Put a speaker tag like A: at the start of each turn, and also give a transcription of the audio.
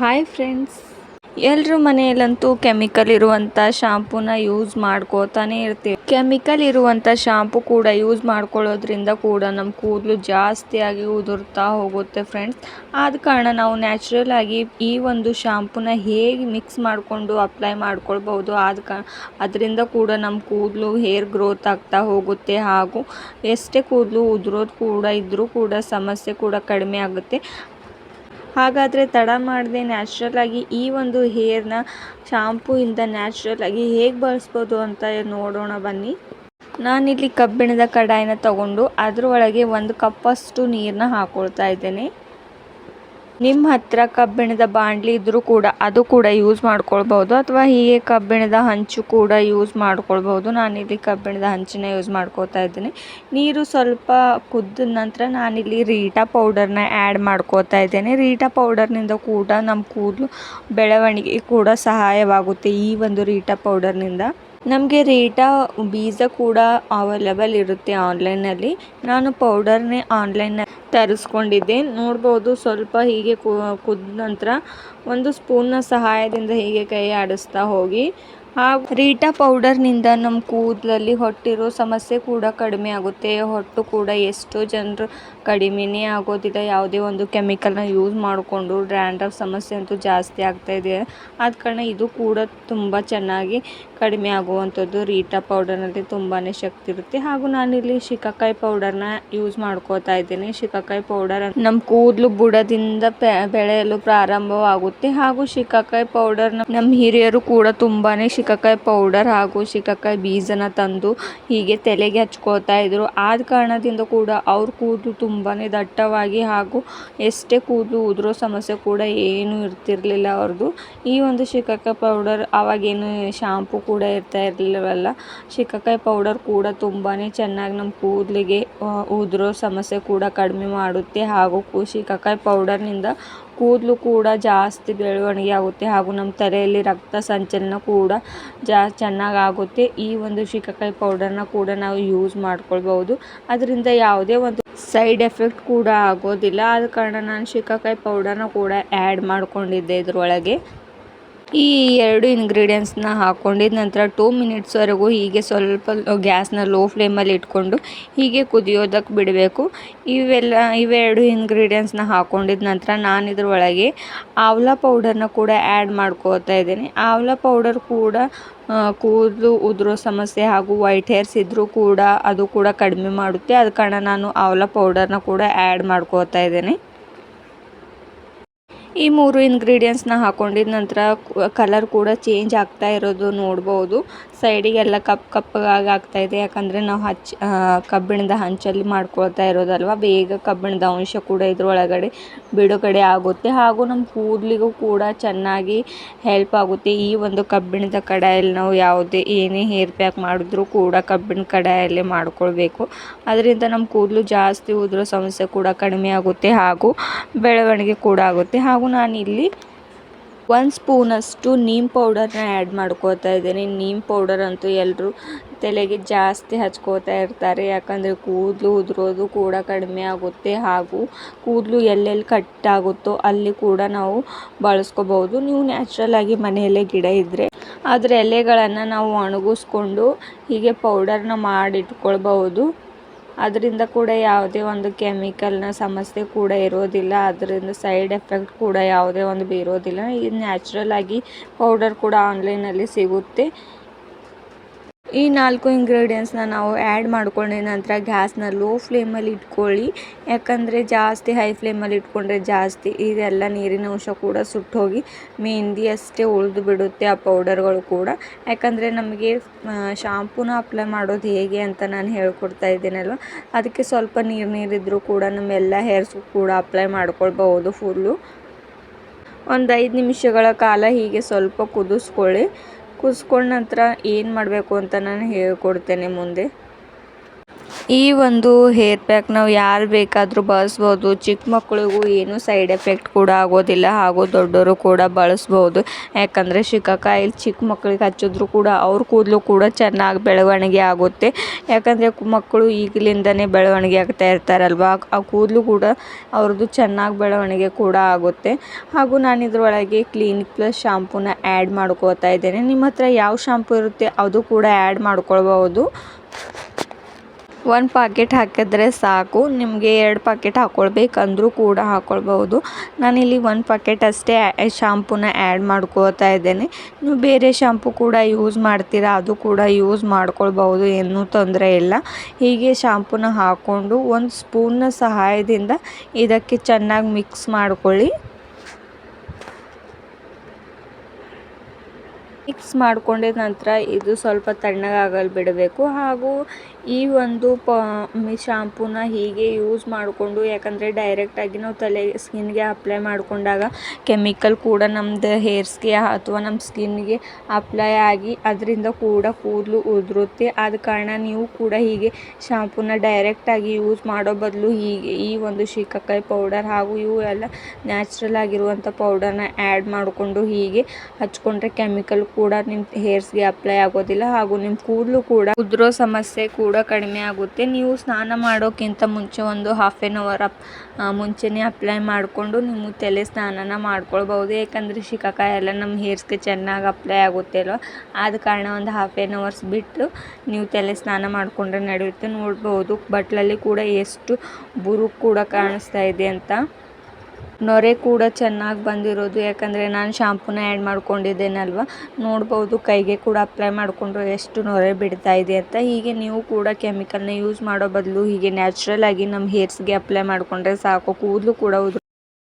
A: Hi friends ಎಲ್ಲರೂ ಮನೆಯಲ್ಲಂತೂ chemical ಇರುವಂಥ ಶಾಂಪೂನ use ಮಾಡ್ಕೋತಾನೆ ಇರ್ತೀವಿ. ಕೆಮಿಕಲ್ ಇರುವಂಥ ಶಾಂಪು ಕೂಡ ಯೂಸ್ ಮಾಡ್ಕೊಳ್ಳೋದ್ರಿಂದ ಕೂಡ ನಮ್ಮ ಕೂದಲು ಜಾಸ್ತಿಯಾಗಿ ಉದುರ್ತಾ ಹೋಗುತ್ತೆ ಫ್ರೆಂಡ್ಸ್ ಆದ ಕಾರಣ ನಾವು ನ್ಯಾಚುರಲ್ ಆಗಿ ಈ ಒಂದು ಶಾಂಪೂನ ಹೇಗೆ ಮಿಕ್ಸ್ ಮಾಡಿಕೊಂಡು ಅಪ್ಲೈ ಮಾಡ್ಕೊಳ್ಬೋದು ಆದ ಕಾರಣ ಅದರಿಂದ ಕೂಡ ನಮ್ಮ ಕೂದಲು ಹೇರ್ ಗ್ರೋತ್ ಆಗ್ತಾ ಹೋಗುತ್ತೆ ಹಾಗೂ ಎಷ್ಟೇ ಕೂದಲು ಉದುರೋದು ಕೂಡ ಇದ್ದರೂ ಕೂಡ ಸಮಸ್ಯೆ ಕೂಡ ಕಡಿಮೆ ಆಗುತ್ತೆ. ಹಾಗಾದರೆ ತಡ ಮಾಡದೆ ನ್ಯಾಚುರಲ್ ಆಗಿ ಈ ಒಂದು ಹೇರ್ನ ಶಾಂಪೂಯಿಂದ ನ್ಯಾಚುರಲ್ ಆಗಿ ಹೇಗೆ ಬಳಸ್ಬೋದು ಅಂತ ನೋಡೋಣ ಬನ್ನಿ. ನಾನಿಲ್ಲಿ ಕಬ್ಬಿಣದ ಕಡಾಯಿನ ತಗೊಂಡು ಅದರೊಳಗೆ ಒಂದು ಕಪ್ಪಷ್ಟು ನೀರನ್ನ ಹಾಕ್ಕೊಳ್ತಾ ಇದ್ದೇನೆ. ನಿಮ್ಮ ಹತ್ರ ಕಬ್ಬಿಣದ ಬಾಂಡ್ಲಿ ಇದ್ದರೂ ಕೂಡ ಅದು ಕೂಡ ಯೂಸ್ ಮಾಡ್ಕೊಳ್ಬೋದು ಅಥವಾ ಹೀಗೆ ಕಬ್ಬಿಣದ ಹಂಚು ಕೂಡ ಯೂಸ್ ಮಾಡ್ಕೊಳ್ಬೋದು ನಾನಿಲ್ಲಿ ಕಬ್ಬಿಣದ ಹಂಚನ್ನ ಯೂಸ್ ಮಾಡ್ಕೋತಾ ಇದ್ದೀನಿ. ನೀರು ಸ್ವಲ್ಪ ಕುದ್ದ ನಂತರ ನಾನಿಲ್ಲಿ ರೀಟಾ ಪೌಡರ್ನ ಆ್ಯಡ್ ಮಾಡ್ಕೋತಾ ಇದ್ದೇನೆ. ರೀಟಾ ಪೌಡರ್ನಿಂದ ಕೂಡ ನಮ್ಮ ಕೂದಲು ಬೆಳವಣಿಗೆ ಕೂಡ ಸಹಾಯವಾಗುತ್ತೆ ಈ ಒಂದು ರೀಟಾ ಪೌಡರ್ನಿಂದ ನಮಗೆ ರೀಟಾ ಬೀಜ ಕೂಡ ಅವೈಲೇಬಲ್ ಇರುತ್ತೆ ಆನ್ಲೈನಲ್ಲಿ ನಾನು ಪೌಡರ್ನೇ ಆನ್ಲೈನ್ ತರಿಸ್ಕೊಂಡಿದ್ದೆ. ನೋಡ್ಬೋದು ಸ್ವಲ್ಪ ಹೀಗೆ ಕುದ್ದ ನಂತರ ಒಂದು ಸ್ಪೂನ್ನ ಸಹಾಯದಿಂದ ಹೀಗೆ ಕೈ ಆಡಿಸ್ತಾ ಹೋಗಿ. ಹಾಗೂ ರೀಟಾ ಪೌಡರ್ನಿಂದ ನಮ್ಮ ಕೂದಲಲ್ಲಿ ಹೊಟ್ಟಿರೋ ಸಮಸ್ಯೆ ಕೂಡ ಕಡಿಮೆ ಆಗುತ್ತೆ. ಹೊಟ್ಟು ಕೂಡ ಎಷ್ಟೋ ಜನರು ಕಡಿಮೆನೇ ಆಗೋದಿಲ್ಲ ಯಾವುದೇ ಒಂದು ಕೆಮಿಕಲ್ನ ಯೂಸ್ ಮಾಡಿಕೊಂಡು ಡ್ರ್ಯಾಂಡ್ರಫ್ ಸಮಸ್ಯೆ ಅಂತೂ ಜಾಸ್ತಿ ಆಗ್ತಾಯಿದೆ ಆದ ಕಾರಣ ಇದು ಕೂಡ ತುಂಬ ಚೆನ್ನಾಗಿ ಕಡಿಮೆ ಆಗುವಂಥದ್ದು. ರೀಟಾ ಪೌಡರ್ನಲ್ಲಿ ತುಂಬಾ ಶಕ್ತಿ ಇರುತ್ತೆ. ಹಾಗೂ ನಾನಿಲ್ಲಿ ಶಿಕಾಕಾಯಿ ಪೌಡರ್ನ ಯೂಸ್ ಮಾಡ್ಕೋತಾ ಇದ್ದೀನಿ. ಶಿಕಾಕಾಯಿ ಪೌಡರ್ ನಮ್ಮ ಕೂದಲು ಬುಡದಿಂದ ಬೆಳೆಯಲು ಪ್ರಾರಂಭವಾಗುತ್ತೆ. ಹಾಗೂ ಶಿಕಾಕಾಯಿ ಪೌಡರ್ನ ನಮ್ಮ ಹಿರಿಯರು ಕೂಡ ತುಂಬಾನೇ ಶಿಕಾಕಾಯಿ ಪೌಡರ್ ಹಾಗೂ ಶಿಕಾಕಾಯಿ ಬೀಜನ ತಂದು ಹೀಗೆ ತಲೆಗೆ ಹಚ್ಕೋತಾ ಇದ್ರು. ಆದ ಕಾರಣದಿಂದ ಕೂಡ ಅವ್ರ ಕೂದಲು ತುಂಬಾ ದಟ್ಟವಾಗಿ ಹಾಗೂ ಎಷ್ಟೇ ಕೂದಲು ಉದುರೋ ಸಮಸ್ಯೆ ಕೂಡ ಏನು ಇರ್ತಿರಲಿಲ್ಲ ಅವ್ರದ್ದು ಈ ಒಂದು ಶಿಕಾಕಾಯಿ ಪೌಡರ್ ಅವಾಗೇನು ಶಾಂಪು ಕೂಡ ಇರ್ತಾ ಇರಲಿಲ್ಲವಲ್ಲ, ಶಿಕಾಕಾಯಿ ಪೌಡರ್ ಕೂಡ ತುಂಬಾ ಚೆನ್ನಾಗಿ ನಮ್ಮ ಕೂದಲಿಗೆ ಉದುರೋ ಸಮಸ್ಯೆ ಕೂಡ ಕಡಿಮೆ ಮಾಡುತ್ತೆ ಹಾಗೂ ಶಿಕಾಕಾಯಿ ಪೌಡರ್ನಿಂದ ಕೂದಲು ಕೂಡ ಜಾಸ್ತಿ ಬೆಳವಣಿಗೆ ಆಗುತ್ತೆ ಹಾಗೂ ನಮ್ಮ ತಲೆಯಲ್ಲಿ ರಕ್ತ ಸಂಚಲನ ಕೂಡ ಜಾ ಚೆನ್ನಾಗಾಗುತ್ತೆ. ಈ ಒಂದು ಶಿಕಾಕಾಯಿ ಪೌಡರ್ನ ಕೂಡ ನಾವು ಯೂಸ್ ಮಾಡ್ಕೊಳ್ಬೋದು ಅದರಿಂದ ಯಾವುದೇ ಒಂದು ಸೈಡ್ ಎಫೆಕ್ಟ್ ಕೂಡ ಆಗೋದಿಲ್ಲ. ಆದ ಕಾರಣ ನಾನು ಶಿಕಾಕಾಯಿ ಪೌಡರ್ನ ಕೂಡ ಆ್ಯಡ್ ಮಾಡ್ಕೊಂಡಿದ್ದೆ ಇದರೊಳಗೆ. ಈ ಎರಡು ಇಂಗ್ರೀಡಿಯೆಂಟ್ಸ್ನ ಹಾಕ್ಕೊಂಡಿದ್ದ ನಂತರ ಟೂ ಮಿನಿಟ್ಸ್ವರೆಗೂ ಹೀಗೆ ಸ್ವಲ್ಪ ಗ್ಯಾಸ್ನ ಲೋ ಫ್ಲೇಮಲ್ಲಿ ಇಟ್ಕೊಂಡು ಹೀಗೆ ಕುದಿಯೋದಕ್ಕೆ ಬಿಡಬೇಕು. ಇವೆಲ್ಲ, ಇವೆರಡು ಇಂಗ್ರೀಡಿಯೆಂಟ್ಸ್ನ ಹಾಕ್ಕೊಂಡಿದ್ದ ನಂತರ ನಾನು ಇದರೊಳಗೆ ಆವ್ಲ ಪೌಡರ್ನ ಕೂಡ ಆ್ಯಡ್ ಮಾಡ್ಕೋತಾ ಇದ್ದೀನಿ. ಆವ್ಲ ಪೌಡರ್ ಕೂಡ ಕೂದಲು ಉದುರೋ ಸಮಸ್ಯೆ ಹಾಗೂ ವೈಟ್ ಹೇರ್ಸ್ ಇದ್ದರೂ ಕೂಡ ಅದು ಕೂಡ ಕಡಿಮೆ ಮಾಡುತ್ತೆ. ಅದ ಕಾರಣ ನಾನು ಆವ್ಲ ಪೌಡರ್ನ ಕೂಡ ಆ್ಯಡ್ ಮಾಡ್ಕೋತಾ ಇದ್ದೇನೆ. ಈ ಮೂರು ಇಂಗ್ರೀಡಿಯೆಂಟ್ಸ್ನ ಹಾಕೊಂಡಿದ ನಂತರ ಕಲರ್ ಕೂಡ ಚೇಂಜ್ ಆಗ್ತಾ ಇರೋದು ನೋಡ್ಬೋದು. ಸೈಡಿಗೆಲ್ಲ ಕಪ್ ಕಪ್ಪಗಾಗಿ ಇದೆ. ಯಾಕಂದರೆ ನಾವು ಹಚ್ಚಿ ಕಬ್ಬಿಣದ ಹಂಚಲ್ಲಿ ಮಾಡ್ಕೊಳ್ತಾ ಇರೋದಲ್ವ? ಬೇಗ ಕಬ್ಬಿಣದ ಅಂಶ ಕೂಡ ಇದರೊಳಗಡೆ ಬಿಡುಗಡೆ ಆಗುತ್ತೆ. ಹಾಗೂ ನಮ್ಮ ಕೂದಲಿಗೂ ಕೂಡ ಚೆನ್ನಾಗಿ ಹೆಲ್ಪ್ ಆಗುತ್ತೆ. ಈ ಒಂದು ಕಬ್ಬಿಣದ ಕಡಾಯಲ್ಲಿ ನಾವು ಯಾವುದೇ ಏನೇ ಹೇರ್ ಪ್ಯಾಕ್ ಮಾಡಿದ್ರೂ ಕೂಡ ಕಬ್ಬಿಣ ಕಡಾಯಲ್ಲೇ ಮಾಡ್ಕೊಳ್ಬೇಕು. ಅದರಿಂದ ನಮ್ಮ ಕೂದಲು ಜಾಸ್ತಿ ಉದುರೋ ಸಮಸ್ಯೆ ಕೂಡ ಕಡಿಮೆ ಆಗುತ್ತೆ. ಹಾಗೂ ಬೆಳವಣಿಗೆ ಕೂಡ ಆಗುತ್ತೆ. ಹಾಗೂ ನಾನಿಲ್ಲಿ ಒಂದು ಸ್ಪೂನಷ್ಟು ನೀಮ್ ಪೌಡರ್ನ ಆ್ಯಡ್ ಮಾಡ್ಕೋತಾ ಇದ್ದೀನಿ. ನೀಮ್ ಪೌಡರ್ ಅಂತೂ ಎಲ್ಲರೂ ತಲೆಗೆ ಜಾಸ್ತಿ ಹಚ್ಕೋತಾ ಇರ್ತಾರೆ. ಯಾಕಂದರೆ ಕೂದಲು ಉದುರೋದು ಕೂಡ ಕಡಿಮೆ ಆಗುತ್ತೆ. ಹಾಗೂ ಕೂದಲು ಎಲ್ಲೆಲ್ಲಿ ಕಟ್ಟಾಗುತ್ತೋ ಅಲ್ಲಿ ಕೂಡ ನಾವು ಬಳಸ್ಕೋಬಹುದು. ನೀವು ನ್ಯಾಚುರಲ್ ಆಗಿ ಮನೆಯಲ್ಲೇ ಗಿಡ ಇದ್ದರೆ ಅದರ ಎಲೆಗಳನ್ನು ನಾವು ಒಣಗಿಸ್ಕೊಂಡು ಹೀಗೆ ಪೌಡರ್ನ ಮಾಡಿಟ್ಕೊಳ್ಬಹುದು ಅದರಿಂದ ಕೂಡ ಯಾವುದೇ ಒಂದು ಕೆಮಿಕಲ್ನ ಸಮಸ್ಯೆ ಕೂಡ ಇರೋದಿಲ್ಲ. ಅದರಿಂದ ಸೈಡ್ ಎಫೆಕ್ಟ್ ಕೂಡ ಯಾವುದೇ ಒಂದು ಬೀರೋದಿಲ್ಲ. ಇದು ನ್ಯಾಚುರಲ್ ಆಗಿ ಪೌಡರ್ ಕೂಡ ಆನ್ಲೈನಲ್ಲಿ ಸಿಗುತ್ತೆ. ಈ ನಾಲ್ಕು ಇಂಗ್ರೀಡಿಯೆಂಟ್ಸ್ನ ನಾವು ಆ್ಯಡ್ ಮಾಡ್ಕೊಂಡ ನಂತರ ಗ್ಯಾಸ್ನ ಲೋ ಫ್ಲೇಮಲ್ಲಿ ಇಟ್ಕೊಳ್ಳಿ. ಯಾಕಂದರೆ ಜಾಸ್ತಿ ಹೈ ಫ್ಲೇಮಲ್ಲಿ ಇಟ್ಕೊಂಡ್ರೆ ಜಾಸ್ತಿ ಇದೆಲ್ಲ ನೀರಿನ ಅಂಶ ಕೂಡ ಸುಟ್ಟೋಗಿ ಮೆಹಂದಿ ಅಷ್ಟೇ ಉಳಿದು ಬಿಡುತ್ತೆ ಆ ಪೌಡರ್ಗಳು ಕೂಡ. ಯಾಕಂದರೆ ನಮಗೆ ಶಾಂಪೂನ ಅಪ್ಲೈ ಮಾಡೋದು ಹೇಗೆ ಅಂತ ನಾನು ಹೇಳ್ಕೊಡ್ತಾ ಇದ್ದೀನಲ್ವ? ಅದಕ್ಕೆ ಸ್ವಲ್ಪ ನೀರು ನೀರಿದ್ದರೂ ಕೂಡ ನಮ್ಮೆಲ್ಲ ಹೇರ್ಸ್ ಕೂಡ ಅಪ್ಲೈ ಮಾಡ್ಕೊಳ್ಬಹುದು ಫುಲ್ಲು ಒಂದು ಐದು ನಿಮಿಷಗಳ ಕಾಲ ಹೀಗೆ ಸ್ವಲ್ಪ ಕುದಿಸ್ಕೊಳ್ಳಿ. ಕುದಿಸ್ಕೊಂಡ ನಂತರ ಏನು ಮಾಡಬೇಕು ಅಂತ ನಾನು ಹೇಳ್ಕೊಡ್ತೇನೆ ಮುಂದೆ. ಈ ಒಂದು ಹೇರ್ ಪ್ಯಾಕ್ ನಾವು ಯಾರು ಬೇಕಾದರೂ ಬಳಸ್ಬೋದು. ಚಿಕ್ಕ ಮಕ್ಕಳಿಗೂ ಏನು ಸೈಡ್ ಎಫೆಕ್ಟ್ ಕೂಡ ಆಗೋದಿಲ್ಲ. ಹಾಗೂ ದೊಡ್ಡವರು ಕೂಡ ಬಳಸ್ಬೋದು. ಯಾಕಂದರೆ ಶಿಕಾಕಾಯಿ ಚಿಕ್ಕ ಮಕ್ಕಳಿಗೆ ಹಚ್ಚಿದ್ರು ಕೂಡ ಅವ್ರ ಕೂದಲು ಕೂಡ ಚೆನ್ನಾಗಿ ಬೆಳವಣಿಗೆ ಆಗುತ್ತೆ. ಯಾಕಂದರೆ ಮಕ್ಕಳು ಈಗಲಿಂದನೇ ಬೆಳವಣಿಗೆ ಆಗ್ತಾ ಇರ್ತಾರಲ್ವ? ಆ ಕೂದಲು ಕೂಡ ಅವ್ರದ್ದು ಚೆನ್ನಾಗಿ ಬೆಳವಣಿಗೆ ಕೂಡ ಆಗುತ್ತೆ. ಹಾಗೂ ನಾನು ಇದರೊಳಗೆ ಕ್ಲಿನಿಕ್ ಪ್ಲಸ್ ಶಾಂಪೂನ ಆ್ಯಡ್ ಮಾಡ್ಕೋತಾ ಇದ್ದೇನೆ. ನಿಮ್ಮ ಹತ್ರ ಯಾವ ಶಾಂಪೂ ಇರುತ್ತೆ, ಅದು ಕೂಡ ಆ್ಯಡ್ ಮಾಡ್ಕೊಳ್ಬಹುದು. ಒಂದು ಪಾಕೆಟ್ ಹಾಕಿದ್ರೆ ಸಾಕು. ನಿಮಗೆ ಎರಡು ಪಾಕೆಟ್ ಹಾಕ್ಕೊಳ್ಬೇಕಂದ್ರೂ ಕೂಡ ಹಾಕ್ಕೊಳ್ಬಹುದು ನಾನಿಲ್ಲಿ ಒಂದು ಪಾಕೆಟ್ ಅಷ್ಟೇ ಶಾಂಪೂನ ಆ್ಯಡ್ ಮಾಡ್ಕೋತಾ ಇದ್ದೇನೆ. ನೀವು ಬೇರೆ ಶಾಂಪು ಕೂಡ ಯೂಸ್ ಮಾಡ್ತೀರಾ, ಅದು ಕೂಡ ಯೂಸ್ ಮಾಡ್ಕೊಳ್ಬಹುದು, ಏನೂ ತೊಂದರೆ ಇಲ್ಲ. ಹೀಗೆ ಶಾಂಪೂನ ಹಾಕ್ಕೊಂಡು ಒಂದು ಸ್ಪೂನ್ನ ಸಹಾಯದಿಂದ ಇದಕ್ಕೆ ಚೆನ್ನಾಗಿ ಮಿಕ್ಸ್ ಮಾಡ್ಕೊಳ್ಳಿ. ಮಿಕ್ಸ್ ಮಾಡ್ಕೊಂಡಿದ ನಂತರ ಇದು ಸ್ವಲ್ಪ ತಣ್ಣಗಾಗಲು ಬಿಡಬೇಕು. ಹಾಗೂ ಈ ಒಂದು ಪ ಶಾಂಪೂನ ಹೀಗೆ ಯೂಸ್ ಮಾಡಿಕೊಂಡು, ಯಾಕಂದರೆ ಡೈರೆಕ್ಟಾಗಿ ನಾವು ತಲೆ ಸ್ಕಿನ್ಗೆ ಅಪ್ಲೈ ಮಾಡಿಕೊಂಡಾಗ ಕೆಮಿಕಲ್ ಕೂಡ ನಮ್ಮದು ಹೇರ್ಸ್ಗೆ ಅಥವಾ ನಮ್ಮ ಸ್ಕಿನ್ಗೆ ಅಪ್ಲೈ ಆಗಿ ಅದರಿಂದ ಕೂಡ ಕೂದಲು ಉದುರುತ್ತೆ. ಆದ ಕಾರಣ ನೀವು ಕೂಡ ಹೀಗೆ ಶಾಂಪೂನ ಡೈರೆಕ್ಟಾಗಿ ಯೂಸ್ ಮಾಡೋ ಬದಲು ಹೀಗೆ ಈ ಒಂದು ಶೀಕಕಾಯಿ ಪೌಡರ್ ಹಾಗೂ ಇವು ಎಲ್ಲ ನ್ಯಾಚುರಲ್ ಆಗಿರುವಂಥ ಪೌಡರ್ನ ಆ್ಯಡ್ ಮಾಡಿಕೊಂಡು ಹೀಗೆ ಹಚ್ಕೊಂಡ್ರೆ ಕೆಮಿಕಲ್ ಕೂಡ ನಿಮ್ಮ ಹೇರ್ಸ್ಗೆ ಅಪ್ಲೈ ಆಗೋದಿಲ್ಲ ಹಾಗೂ ನಿಮ್ಮ ಕೂದಲು ಕೂಡ ಉದುರೋ ಸಮಸ್ಯೆ ಕೂಡ ಕಡಿಮೆ ಆಗುತ್ತೆ. ನೀವು ಸ್ನಾನ ಮಾಡೋಕ್ಕಿಂತ ಮುಂಚೆ ಒಂದು ಹಾಫ್ ಆನ್ ಅವರ್ ಅಪ್ ಮುಂಚೆನೇ ಅಪ್ಲೈ ಮಾಡಿಕೊಂಡು ನಿಮ್ಮ ತಲೆ ಸ್ನಾನನ ಮಾಡ್ಕೊಳ್ಬೋದು ಯಾಕಂದರೆ ಶಿಕಾಕಾಯಿ ಎಲ್ಲ ನಮ್ಮ ಹೇರ್ಸ್ಗೆ ಚೆನ್ನಾಗಿ ಅಪ್ಲೈ ಆಗುತ್ತೆ ಅಲ್ವ? ಆದ ಕಾರಣ ಒಂದು ಹಾಫ್ ಆನ್ ಅವರ್ಸ್ ಬಿಟ್ಟು ನೀವು ತಲೆ ಸ್ನಾನ ಮಾಡಿಕೊಂಡ್ರೆ ನಡೆಯುತ್ತೆ. ನೋಡ್ಬೋದು, ಬಟ್ಲಲ್ಲಿ ಕೂಡ ಎಷ್ಟು ಬುರುಕು ಕೂಡ ಕಾಣಿಸ್ತಾ ಇದೆ ಅಂತ. ನೊರೆ ಕೂಡ ಚೆನ್ನಾಗಿ ಬಂದಿರೋದು. ಯಾಕಂದರೆ ನಾನು ಶಾಂಪೂನ ಆ್ಯಡ್ ಮಾಡ್ಕೊಂಡಿದ್ದೇನಲ್ವ? ನೋಡ್ಬೋದು ಕೈಗೆ ಕೂಡ ಅಪ್ಲೈ ಮಾಡಿಕೊಂಡ್ರೆ ಎಷ್ಟು ನೊರೆ ಬಿಡ್ತಾ ಇದೆ ಅಂತ. ಹೀಗೆ ನೀವು ಕೂಡ ಕೆಮಿಕಲ್ನ ಯೂಸ್ ಮಾಡೋ ಬದಲು ಹೀಗೆ ನ್ಯಾಚುರಲ್ ಆಗಿ ನಮ್ಮ ಹೇರ್ಸ್ಗೆ ಅಪ್ಲೈ ಮಾಡಿಕೊಂಡ್ರೆ ಸಾಕು. ಕೂದಲು ಕೂಡ